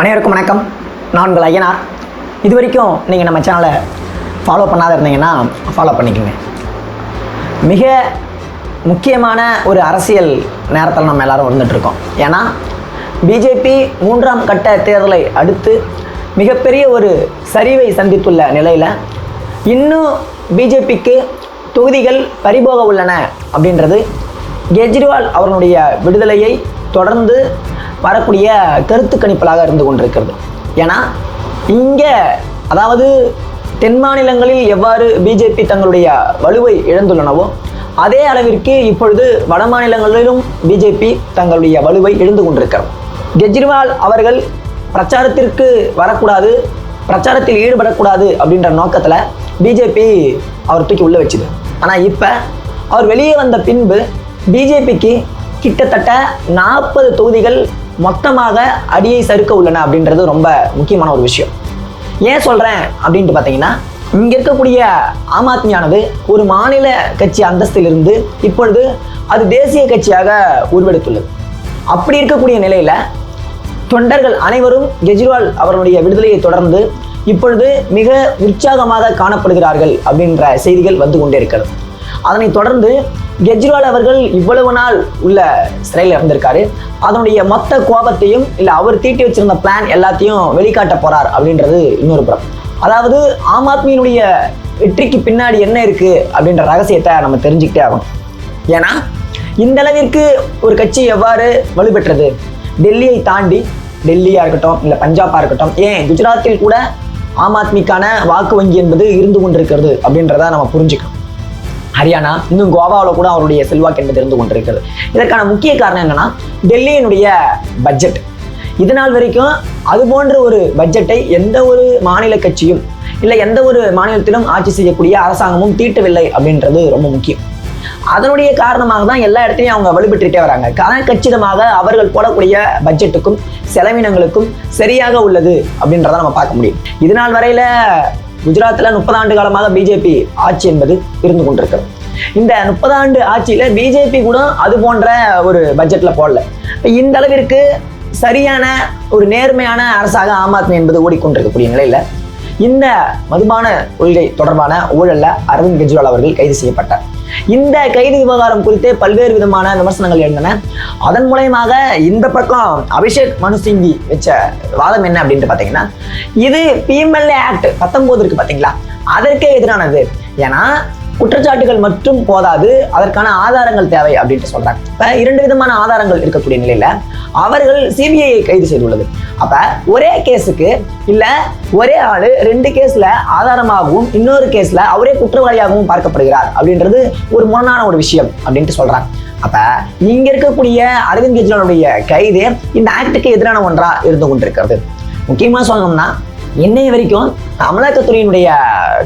அனைவருக்கும் வணக்கம். நான் உங்கள் ஐயனார். இது வரைக்கும் நீங்கள் நம்ம சேனலை ஃபாலோ பண்ணாத இருந்தீங்கன்னா ஃபாலோ பண்ணிக்கோங்க. மிக முக்கியமான ஒரு அரசியல் நேரத்தில் நம்ம எல்லாரும் வந்துட்டுருக்கோம் ஏன்னா பிஜேபி மூன்றாம் கட்ட தேர்தலை அடுத்து மிகப்பெரிய ஒரு சரிவை சந்தித்துள்ள நிலையில் இன்னும் பிஜேபிக்கு தொகுதிகள் பறிபோக உள்ளன அப்படின்றது கெஜ்ரிவால் அவர்களுடைய விடுதலையை தொடர்ந்து வரக்கூடிய கருத்து கணிப்பலாக இருந்து கொண்டிருக்கிறது. ஏன்னா இங்கே அதாவது தென் மாநிலங்களில் எவ்வாறு பிஜேபி தங்களுடைய வலுவை இழந்துள்ளனவோ அதே அளவிற்கு இப்பொழுது வட மாநிலங்களிலும் பிஜேபி தங்களுடைய வலுவை இழந்து கொண்டிருக்கிறது. கெஜ்ரிவால் அவர்கள் பிரச்சாரத்திற்கு வரக்கூடாது பிரச்சாரத்தில் ஈடுபடக்கூடாது அப்படின்ற நோக்கத்தில் பிஜேபி அவர் தூக்கி உள்ள வச்சுது. ஆனால் இப்போ அவர் வெளியே வந்த பின்பு பிஜேபிக்கு கிட்டத்தட்ட நாற்பது தொகுதிகள் மொத்தமாக அடியை சறுக்க உள்ளன அப்படின்றது ரொம்ப முக்கியமான ஒரு விஷயம். ஏன் சொல்கிறேன் அப்படின்ட்டு பார்த்தீங்கன்னா இங்கே இருக்கக்கூடிய ஆம் ஆத்மியானது ஒரு மாநில கட்சி அந்தஸ்திலிருந்து இப்பொழுது அது தேசிய கட்சியாக உருவெடுத்துள்ளது. அப்படி இருக்கக்கூடிய நிலையில் தொண்டர்கள் அனைவரும் கெஜ்ரிவால் அவர்களுடைய விடுதலையை தொடர்ந்து இப்பொழுது மிக உற்சாகமாக காணப்படுகிறார்கள் அப்படின்ற செய்திகள் வந்து கொண்டே இருக்கிறது. அதனைத் தொடர்ந்து கெஜ்ரிவால் அவர்கள் இவ்வளவு நாள் உள்ள சிறையில் இருந்திருக்காரு அதனுடைய மொத்த கோபத்தையும் இல்லை அவர் தீட்டி வச்சிருந்த பிளான் எல்லாத்தையும் வெளிக்காட்ட போறார் அப்படின்றது இன்னொரு புறம். அதாவது ஆம் ஆத்மியினுடைய வெற்றிக்கு பின்னாடி என்ன இருக்கு அப்படின்ற ரகசியத்தை நம்ம தெரிஞ்சுக்கிட்டே ஆகணும். ஏன்னா இந்த அளவிற்கு ஒரு கட்சி எவ்வாறு வலுப்பெற்றது டெல்லியை தாண்டி டெல்லியா இருக்கட்டும் இல்லை பஞ்சாபா இருக்கட்டும் ஏன் குஜராத்தில் கூட ஆம் ஆத்மிக்கான வாக்கு வங்கி என்பது இருந்து கொண்டிருக்கிறது அப்படின்றத நம்ம புரிஞ்சுக்கணும். ஹரியானா இன்னும் கோவாவில் கூட அவருடைய செல்வாக்கு என்பது இருந்து கொண்டிருக்கிறது. இதற்கான முக்கிய காரணம் என்னன்னா டெல்லியினுடைய பட்ஜெட். இது நாள் வரைக்கும் அது போன்ற ஒரு பட்ஜெட்டை எந்த ஒரு மாநில கட்சியும் இல்லை எந்த ஒரு மாநிலத்திலும் ஆட்சி செய்யக்கூடிய அரசாங்கமும் தீட்டவில்லை அப்படின்றது ரொம்ப முக்கியம். அதனுடைய காரணமாக தான் எல்லா இடத்துலையும் அவங்க வலுப்பெற்றுட்டே வராங்க. அதன் கச்சிதமாக அவர்கள் போடக்கூடிய பட்ஜெட்டுக்கும் செலவினங்களுக்கும் சரியாக உள்ளது அப்படின்றத நம்ம பார்க்க முடியும். இதனால் வரையில குஜராத்தில் முப்பது ஆண்டு காலமாக பிஜேபி ஆட்சி என்பது இருந்து கொண்டிருக்கிறது. இந்த முப்பது ஆண்டு ஆட்சியில பிஜேபி கூட அது போன்ற ஒரு பட்ஜெட்ல போடல. இந்த அளவிற்கு சரியான ஒரு நேர்மையான அரசாக ஆம் ஆத்மி என்பது ஓடிக்கொண்டிருக்கக்கூடிய நிலையில இந்த மதுபான கொள்கை தொடர்பான ஊழல்ல அரவிந்த் கெஜ்ரிவால் அவர்கள் கைது செய்யப்பட்டார் இந்த கைது விவகாரம் குறித்து பல்வேறு விதமான விமர்சனங்கள் எழுந்தன. அதன் மூலயமாக இந்த பக்கம் அபிஷேக் மனு சிங்கி வச்ச வாதம் என்ன அப்படின்ட்டு பார்த்தீங்கன்னா இது பிஎம்எல்ஏ ஆக்ட் பத்தொன்பது இருக்கு பார்த்தீங்களா அதற்கே எதிரானது. ஏன்னா குற்றச்சாட்டுகள் மட்டும் போதாது அதற்கான ஆதாரங்கள் தேவை அப்படின்ட்டு சொல்றாங்க. இப்ப இரண்டு விதமான ஆதாரங்கள் இருக்கக்கூடிய நிலையில அவர்கள் சிபிஐ கைது செய்துள்ளது. அப்ப ஒரே கேஸுக்கு இல்ல ஒரே ஆளு ரெண்டு கேஸ்ல ஆதாரமாகவும் இன்னொரு கேஸ்ல அவரே குற்றவாளியாகவும் பார்க்கப்படுகிறார் அப்படின்றது ஒரு முரணான ஒரு விஷயம் அப்படின்ட்டு சொல்றாங்க. அப்ப இங்க இருக்கக்கூடிய அரவிந்த் கெஜ்ரிவாலுடைய கைது இந்த ஆக்டுக்கு எதிரான ஒன்றா இருந்து கொண்டிருக்கிறது. முக்கியமா சொல்லணும்னா இன்னைய வரைக்கும் அமலாக்கத்துறையினுடைய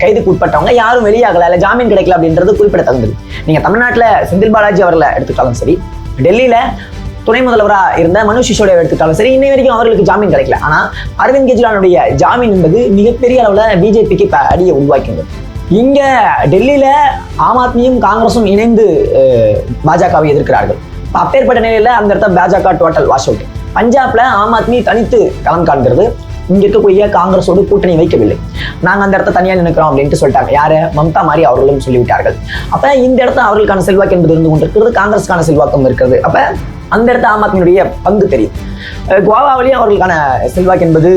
கைதுக்கு உட்பட்டவங்க யாரும் வெளியாகல இல்லை ஜாமீன் கிடைக்கல அப்படின்றது குறிப்பிடத்தகுந்தது. நீங்க தமிழ்நாட்டில் செந்தில் பாலாஜி அவர்களை எடுத்துக்கிட்டாலும் சரி டெல்லியில துணை முதல்வராக இருந்த மனு சிசோடியா எடுத்துக்கிட்டாலும் சரி இன்னை வரைக்கும் அவர்களுக்கு ஜாமீன் கிடைக்கல. ஆனா அரவிந்த் கெஜ்ரிவாலுடைய ஜாமீன் என்பது மிகப்பெரிய அளவுல பிஜேபிக்கு அடியை உருவாக்கினது இங்க டெல்லியில ஆம் ஆத்மியும் காங்கிரஸும் இணைந்து பாஜகவை எதிர்க்கிறார்கள். அப்பேற்பட்ட நிலையில அந்த இடத்த பாஜக டோட்டல் வாஷ் அவுட் பஞ்சாப்ல ஆம் ஆத்மி தனித்து களம் காண்கிறது. இங்க இருக்கக்கூடிய காங்கிரஸோடு கூட்டணி வைக்கவில்லை. நாங்க அந்த இடத்த தனியா நினைக்கிறோம் அப்படின்ட்டு சொல்லிட்டாங்க. யாரு? மம்தா மாதிரி அவர்களும் சொல்லிவிட்டார்கள். அப்ப இந்த இடத்த அவர்களுக்கான செல்வாக்கு என்பது இருந்து கொண்டிருக்கிறது காங்கிரஸுக்கான செல்வாக்கம் இருக்கிறது. அப்ப அந்த இடத்த ஆம் ஆத்மியுடைய பங்கு தெரியும். கோவாவிலேயும் அவர்களுக்கான செல்வாக்கு என்பது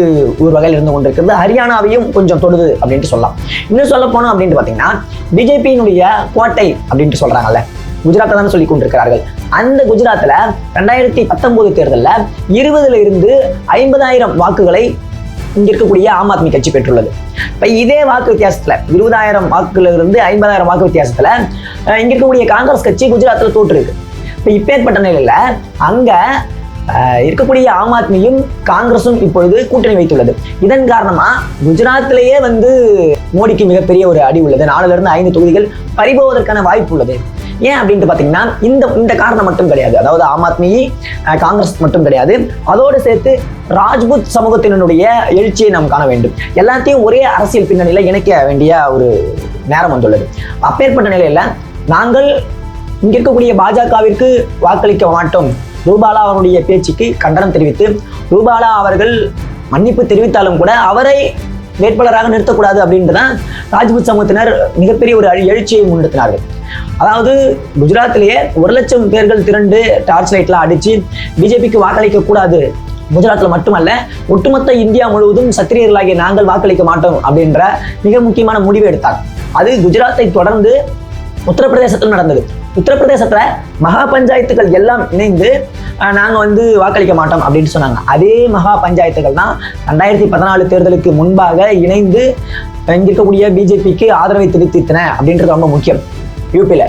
ஒரு வகையில் இருந்து கொண்டிருக்கிறது. ஹரியானாவையும் கொஞ்சம் தொடுது அப்படின்ட்டு சொல்லலாம். இன்னும் சொல்ல போனோம் அப்படின்ட்டு பார்த்தீங்கன்னா பிஜேபியினுடைய கோட்டை அப்படின்ட்டு சொல்றாங்கல்ல குஜராத்தை தான் சொல்லி கொண்டிருக்கிறார்கள். அந்த குஜராத்தில் ரெண்டாயிரத்தி பத்தொன்பது தேர்தலில் இருபதுல இருந்து ஐம்பதாயிரம் வாக்குகளை இங்க இருக்கக்கூடிய ஆம் ஆத்மி கட்சி பெற்றுள்ளது. இப்ப இதே வாக்கு வித்தியாசத்துல இருபதாயிரம் வாக்குல இருந்து ஐம்பதாயிரம் வாக்கு வித்தியாசத்துல இங்க இருக்கக்கூடிய காங்கிரஸ் கட்சி குஜராத்தில் தோற்றுருக்கு. இப்ப இப்பேற்பட்ட நிலையில் அங்க அஹ், இருக்கக்கூடிய ஆம் ஆத்மியும் காங்கிரஸும் இப்பொழுது கூட்டணி வைத்துள்ளது. இதன் காரணமா குஜராத்திலேயே வந்து மோடிக்கு மிகப்பெரிய ஒரு அடி உள்ளது. நாலுல இருந்து ஐந்து தொகுதிகள் பறிபோவதற்கான வாய்ப்பு உள்ளது. ஏன் அப்படின்ட்டு பார்த்தீங்கன்னா இந்த இந்த காரணம் மட்டும் கிடையாது. அதாவது ஆம் ஆத்மி காங்கிரஸ் மட்டும் கிடையாது. அதோடு சேர்த்து ராஜ்புத் சமூகத்தினுடைய எழுச்சியை நாம் காண வேண்டும். எல்லாத்தையும் ஒரே அரசியல் பின்னணியில் இணைக்க வேண்டிய ஒரு நேரம் வந்துள்ளது. அப்பேற்பட்ட நிலையில நாங்கள் இங்க இருக்கக்கூடிய பாஜகவிற்கு வாக்களிக்க மாட்டோம். ரூபாலா அவருடைய பேச்சுக்கு கண்டனம் தெரிவித்து ரூபாலா அவர்கள் மன்னிப்பு தெரிவித்தாலும் கூட அவரை வேட்பாளராக நிறுத்தக்கூடாது அப்படின்ட்டு தான் ராஜ்புத் சமூகத்தினர் மிகப்பெரிய ஒரு எழுச்சியை முன்னெடுத்தினார்கள் அதாவது குஜராத்திலேயே ஒரு லட்சம் பேர்கள் திரண்டு டார்ச் லைட்லாம் அடித்து பிஜேபிக்கு வாக்களிக்க கூடாது. குஜராத்தில் மட்டுமல்ல ஒட்டுமொத்த இந்தியா முழுவதும் சத்திரியர்களாகிய நாங்கள் வாக்களிக்க மாட்டோம் அப்படின்ற மிக முக்கியமான முடிவை எடுத்தார். அது குஜராத்தை தொடர்ந்து உத்தரப்பிரதேசத்தில் நடந்தது. உத்தரப்பிரதேசத்துல மகா பஞ்சாயத்துகள் எல்லாம் இணைந்து அஹ், நாங்க வந்து வாக்களிக்க மாட்டோம் அப்படின்னு சொன்னாங்க. அதே மகா பஞ்சாயத்துகள் தான் ரெண்டாயிரத்தி பதினாலு தேர்தலுக்கு முன்பாக இணைந்து அஹ், இருக்கக்கூடிய பிஜேபிக்கு ஆதரவை தெரிவித்தன அப்படின்றது ரொம்ப முக்கியம். யூபியில்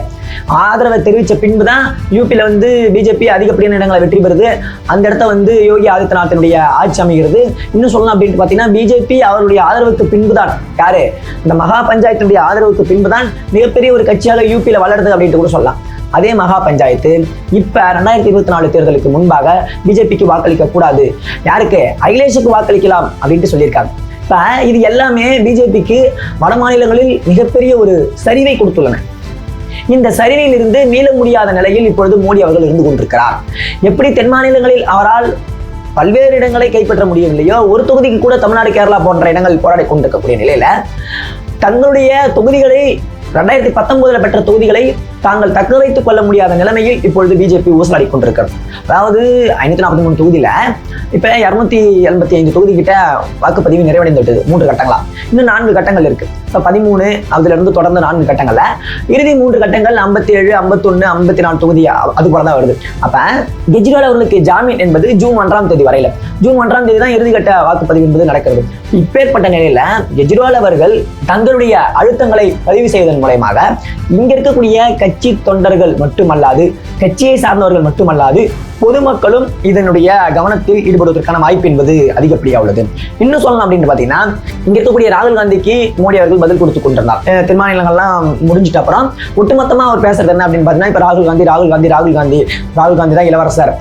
ஆதரவை தெரிவித்த பின்பு தான் யூபியில் வந்து பிஜேபி அதிகப்படியான இடங்களை வெற்றி பெறுது. அந்த இடத்த வந்து யோகி ஆதித்யநாத்தினுடைய ஆட்சி அமைகிறது. இன்னும் சொல்லலாம் அப்படின்னு பார்த்தீங்கன்னா பிஜேபி அவருடைய ஆதரவுக்கு பின்பு தான் யாரு? இந்த மகா பஞ்சாயத்தினுடைய ஆதரவுக்கு பின்பு தான் மிகப்பெரிய ஒரு கட்சியாக யூபியில் வளருது அப்படின்ட்டு கூட சொல்லலாம். அதே மகா பஞ்சாயத்து இப்ப ரெண்டாயிரத்தி இருபத்தி நாலு தேர்தலுக்கு முன்பாக பிஜேபிக்கு வாக்களிக்க கூடாது. யாருக்கு? அகிலேஷுக்கு வாக்களிக்கலாம் அப்படின்ட்டு சொல்லியிருக்காங்க. இப்ப இது எல்லாமே பிஜேபிக்கு வட மாநிலங்களில் மிகப்பெரிய ஒரு சரிவை கொடுத்துள்ளன. இந்த சரிவில் இருந்து மீள முடியாத நிலையில் இப்பொழுது மோடி அவர்கள் இருந்து கொண்டிருக்கிறார். எப்படி தென் மாநிலங்களில் அவரால் பல்வேறு இடங்களை கைப்பற்ற முடியவில்லையோ ஒரு தொகுதிக்கு கூட தமிழ்நாடு கேரளா போன்ற இடங்கள் போராடி கொண்டிருக்கக்கூடிய நிலையில தங்களுடைய தொகுதிகளை ரெண்டாயிரத்தி பத்தொன்பதுல பெற்ற தொகுதிகளை தாங்கள் தக்க வைத்துக் கொள்ள முடியாத நிலைமையில் இப்பொழுது பிஜேபி ஊசலாடி கொண்டிருக்கிறது. அதாவது ஐநூத்தி நாற்பத்தி மூணு தொகுதியில இப்ப இருநூத்தி எண்பத்தி ஐந்து தொகுதி கிட்ட வாக்குப்பதிவு நிறைவடைந்து விட்டது மூன்று கட்டங்களா. இன்னும் நான்கு கட்டங்கள் இருக்கு. இப்ப பதிமூணு அதுல இருந்து தொடர்ந்து நான்கு கட்டங்கள்ல. இறுதி மூன்று கட்டங்கள் ஐம்பத்தி ஏழு ஐம்பத்தொன்னு ஐம்பத்தி நாலு தொகுதி அது போல தான் வருது. அப்ப கெஜ்ரிவால் அவர்களுக்கு ஜாமீன் என்பது ஜூன் ஒன்றாம் தேதி வரையில. ஜூன் ஒன்றாம் தேதி தான் இறுதிக்கட்ட வாக்குப்பதிவு என்பது நடக்கிறது. இப்பேற்பட்ட நிலையில கெஜ்ரிவால் அவர்கள் தங்களுடைய அழுத்தங்களை பதிவு செய்வதன் மூலயமாக இங்க இருக்கக்கூடிய கட்சி தொண்டர்கள் மட்டுமல்லாது கட்சியை சார்ந்தவர்கள் மட்டுமல்லாது பொதுமக்களும் இதனுடைய கவனத்தில் ஈடுபடுவதற்கான வாய்ப்பு என்பது அதிகப்படியாக உள்ளது. இன்னும் சொல்லலாம் அப்படின்னு பாத்தீங்கன்னா இங்க இருக்கக்கூடிய ராகுல் காந்திக்கு மோடி அவர்கள் பதில் கொடுத்து கொண்டிருந்தார். அஹ் முடிஞ்சிட்ட அப்புறம் ஒட்டுமொத்தமா அவர் பேசுறது என்ன அப்படின்னு பாத்தீங்கன்னா இப்போ ராகுல் காந்தி ராகுல் காந்தி ராகுல் காந்தி ராகுல் காந்தி தான் இளவரசர்.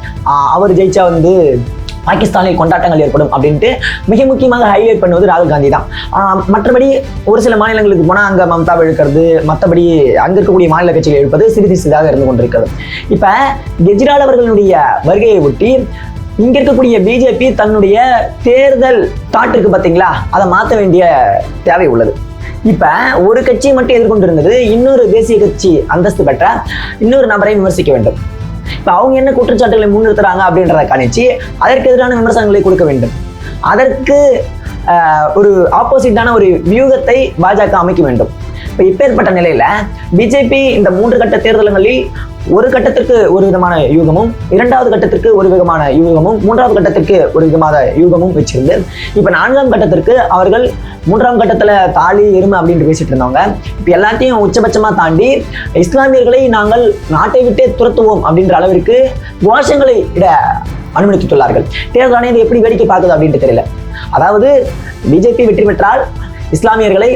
அவர் ஜெயிச்சா வந்து பாகிஸ்தானில் கொண்டாட்டங்கள் ஏற்படும் அப்படின்ட்டு மிக முக்கியமாக ஹைலைட் பண்ணுவது ராகுல் காந்தி தான் மற்றபடி ஒரு சில மாநிலங்களுக்கு போனால் அங்கே மம்தா இழுக்கிறது மற்றபடி அங்கே இருக்கக்கூடிய மாநில கட்சிகள் எழுப்பது சிறிது சிறிதாக இருந்து கொண்டிருக்கிறது. இப்போ கெஜ்ரிவால் அவர்களுடைய வருகையை ஒட்டி இங்க இருக்கக்கூடிய பிஜேபி தன்னுடைய தேர்தல் தாட்டிற்கு பார்த்தீங்களா அதை மாற்ற வேண்டிய தேவை உள்ளது. இப்ப ஒரு கட்சியை மட்டும் எதிர்கொண்டு இருந்தது இன்னொரு தேசிய கட்சி அந்தஸ்து பெற்ற இன்னொரு நபரை விமர்சிக்க வேண்டும். இப்போ அவங்க என்ன குற்றச்சாட்டுகளை முன்னிறுத்துறாங்க அப்படின்றத கணிச்சு அதற்கு எதிரான விமர்சனங்களை கொடுக்க வேண்டும். அதற்கு ஒரு ஆப்போசிட்டான ஒரு வியூகத்தை பாஜக அமைக்க வேண்டும். இப்போ இப்பேற்பட்ட நிலையில பிஜேபி இந்த மூன்று கட்ட தேர்தல்களில் ஒரு கட்டத்திற்கு ஒரு விதமான யூகமும் இரண்டாவது கட்டத்திற்கு ஒரு விதமான யூகமும் மூன்றாவது கட்டத்திற்கு ஒரு விதமான யூகமும் வச்சிருந்து இப்ப நான்காம் கட்டத்திற்கு அவர்கள் மூன்றாம் கட்டத்துல தாலி எருமை அப்படின்ட்டு பேசிட்டு இருந்தவங்க. இப்ப எல்லாத்தையும் உச்சபட்சமா தாண்டி இஸ்லாமியர்களை நாங்கள் நாட்டை விட்டே துரத்துவோம் அப்படின்ற அளவிற்கு கோஷங்களை இட அனுமதித்துள்ளார்கள். தேர்தல் ஆணையம் எப்படி வேடிக்கை பார்க்குது அப்படின்ட்டு தெரியல. அதாவது பிஜேபி வெற்றி பெற்றால் இஸ்லாமியர்களை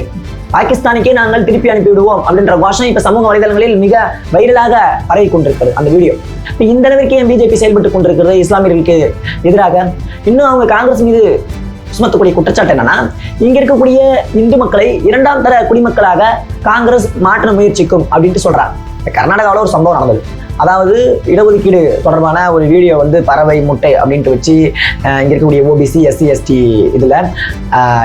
பாகிஸ்தானுக்கே நாங்கள் திருப்பி அனுப்பி விடுவோம் அப்படின்ற கோஷம் இப்ப சமூக வலைதளங்களில் மிக வைரலாக பரவி கொண்டிருக்கிறது அந்த வீடியோ. இப்ப இந்த அளவிற்கு ஏன் பிஜேபி செயல்பட்டு கொண்டிருக்கிறது இஸ்லாமியர்களுக்கு எதிராக? இன்னும் அவங்க காங்கிரஸ் மீது சுமத்தக்கூடிய குற்றச்சாட்டு என்னன்னா இங்க இருக்கக்கூடிய இந்து மக்களை இரண்டாம் தர குடிமக்களாக காங்கிரஸ் மாற்ற முயற்சிக்கும் அப்படின்ட்டு சொல்றாங்க. கர்நாடகாவில் ஒரு சம்பவம் நடந்தது. அதாவது இடஒதுக்கீடு தொடர்பான ஒரு வீடியோ வந்து பறவை முட்டை அப்படின்ட்டு வச்சு இங்கே இருக்கக்கூடிய ஓபிசி எஸ்சி எஸ்டி இதில்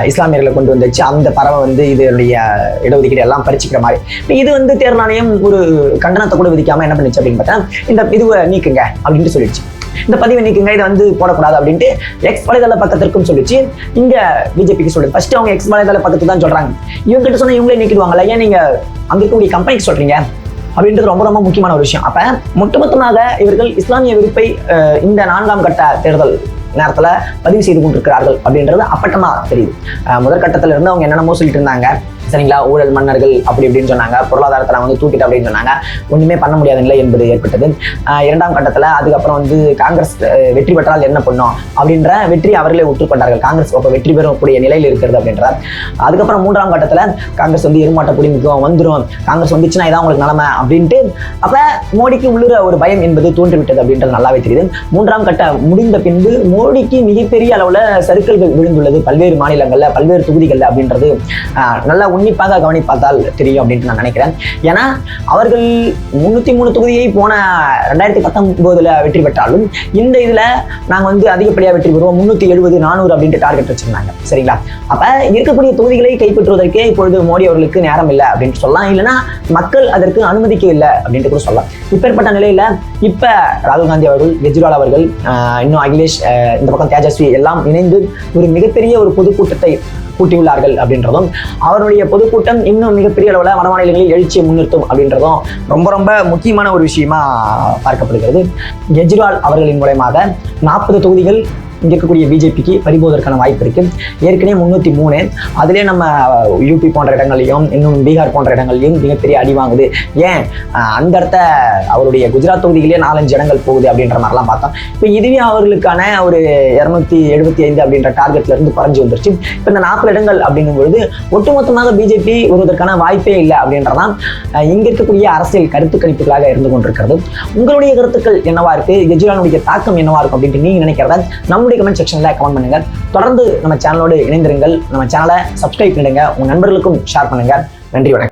இஸ்லாமியர்களை கொண்டு வந்துச்சு. அந்த பறவை வந்து இதனுடைய இடஒதுக்கீடு எல்லாம் பறிச்சுக்கிற மாதிரி. இது வந்து தேர்தல் ஆணையம் ஒரு கண்டனத்தை கூட விதிக்காமல் என்ன பண்ணுச்சு அப்படின்னு பார்த்தா இந்த இதுவை நீக்குங்க அப்படின்ட்டு சொல்லிடுச்சு. இந்த பதிவு நீக்குங்க இதை வந்து போடக்கூடாது அப்படின்ட்டு எக்ஸ் வலைதள பக்கத்திற்கும் சொல்லிச்சு. இங்க பிஜேபிக்கு சொல்லுது. ஃபர்ஸ்ட் அவங்க எக்ஸ் வலைதள பக்கத்து தான் சொல்றாங்க. இவங்க கிட்ட சொன்னா இவங்களே நீக்கிடுவாங்கல்ல. ஏன் நீங்க அங்க இருக்கக்கூடிய கம்பெனிக்கு சொல்றீங்க? அப்படின்றது ரொம்ப ரொம்ப முக்கியமான ஒரு விஷயம். அப்ப ஒட்டுமொத்தமாக இவர்கள் இஸ்லாமிய விருப்பை இந்த நான்காம் கட்ட தேர்தல் நேரத்துல பதிவு செய்து கொண்டிருக்கிறார்கள் அப்படின்றது அப்பட்டமா தெரியுது. அஹ், முதல் கட்டத்துல இருந்து அவங்க என்னென்னமோ சொல்லிட்டு இருந்தாங்க. சரிங்களா? ஊழல் மன்னர்கள் அப்படி இப்படின்னு சொன்னாங்க. பொருளாதாரத்தை நான் வந்து தூக்கிட்டு அப்படின்னு சொன்னாங்க. ஒன்றுமே பண்ண முடியாத நிலை என்பது ஏற்பட்டது. இரண்டாம் கட்டத்தில் அதுக்கப்புறம் வந்து காங்கிரஸ் வெற்றி பெற்றால் என்ன பண்ணும்? அப்படின்ற வெற்றி அவர்களே உற்றுக்கொண்டார்கள் காங்கிரஸ் அப்போ வெற்றி பெறக்கூடிய நிலையில் இருக்கிறது அப்படின்ற அதுக்கப்புறம் மூன்றாம் கட்டத்தில் காங்கிரஸ் வந்து இருமாட்ட குடிமிக்கும் வந்துடும் காங்கிரஸ் வந்துச்சுன்னா இதான் உங்களுக்கு நிலைமை அப்படின்ட்டு அப்போ மோடிக்கு உள்ளுற ஒரு பயம் என்பது தோன்றிவிட்டது அப்படின்றது நல்லாவே தெரியுது. மூன்றாம் கட்ட முடிந்த பின்பு மோடிக்கு மிகப்பெரிய அளவில் சறுக்கல்கள் விழுந்துள்ளது பல்வேறு மாநிலங்களில் பல்வேறு தொகுதிகளில் அப்படின்றது ஆஹ், நல்லா உன்னிப்பாக கவனிப்பார்த்தால் தெரியும் அப்படின்ட்டு நான் நினைக்கிறேன். ஏன்னா அவர்கள் முன்னூற்றி மூணு தொகுதியை போன ரெண்டாயிரத்தி பத்தொம்போதில் வெற்றி பெற்றாலும் இந்த இதில் நாங்கள் வந்து அதிகப்படியாக வெற்றி பெறுவோம். முந்நூற்றி எழுபது நானூறு அப்படின்ட்டு டார்கெட் வச்சிருந்தாங்க. சரிங்களா? அப்போ இருக்கக்கூடிய தொகுதிகளை கைப்பற்றுவதற்கே இப்பொழுது மோடி அவர்களுக்கு நேரம் இல்லை அப்படின்னு சொல்லலாம். இல்லைன்னா மக்கள் அதற்கு அனுமதிக்க இல்லை அப்படின்ட்டு கூட சொல்லலாம். இப்பேற்பட்ட நிலையில இப்ப ராகுல் காந்தி அவர்கள் கெஜ்ரிவால் அவர்கள் இன்னும் அகிலேஷ் இந்த பக்கம் தேஜஸ்வி எல்லாம் இணைந்து ஒரு மிகப்பெரிய ஒரு பொதுக்கூட்டத்தை கூட்டியுள்ளார்கள் அப்படின்றதும் அவருடைய பொதுக்கூட்டம் இன்னும் மிகப்பெரிய அளவில் வடமாநிலங்களில் எழுச்சியை முன்னிறுத்தும் அப்படின்றதும் ரொம்ப ரொம்ப முக்கியமான ஒரு விஷயமா பார்க்கப்படுகிறது. கெஜ்ரிவால் அவர்களின் மூலயமாக நாற்பது தொகுதிகள் இருக்கக்கூடிய பிஜேபிக்கு பறிபோவதற்கான வாய்ப்பு இருக்கு. ஏற்கனவே முன்னூத்தி மூணு. அதிலே நம்ம யூபி போன்ற இடங்களையும் இன்னும் பீகார் போன்ற இடங்களையும் மிகப்பெரிய அடி வாங்குது. ஏன்? அந்த இடத்த அவருடைய குஜராத் தொகுதியிலே நாலஞ்சு இடங்கள் போகுது அப்படின்ற மாதிரிலாம் பார்த்தோம். இப்போ இதுவே அவர்களுக்கான ஒரு இரநூத்தி எழுபத்தி ஐந்து அப்படின்ற டார்கெட்ல இருந்து குறைஞ்சு வந்துருச்சு. இப்போ இந்த நாற்பது இடங்கள் அப்படிங்கும் பொழுது ஒட்டுமொத்தமாக பிஜேபி வருவதற்கான வாய்ப்பே இல்லை அப்படின்றதான் இங்க இருக்கக்கூடிய அரசியல் கருத்து கணிப்புகளாக இருந்து கொண்டிருக்கிறது. உங்களுடைய கருத்துக்கள் என்னவா இருக்கு? கெஜ்ரிவாலுடைய தாக்கம் என்னவா இருக்கும் அப்படின்ட்டு நீங்க நினைக்கிறத? நம்ம உங்களுடைய கமெண்ட் செக்ஷனில் கமெண்ட் பண்ணுங்க. தொடர்ந்து நம்ம சேனலோடு இணைந்திருங்கள். நம்ம சேனலை சப்ஸ்கிரைப் பண்ணுங்க உங்க நண்பர்களுக்கும் ஷேர் பண்ணுங்க. நன்றி வணக்கம்.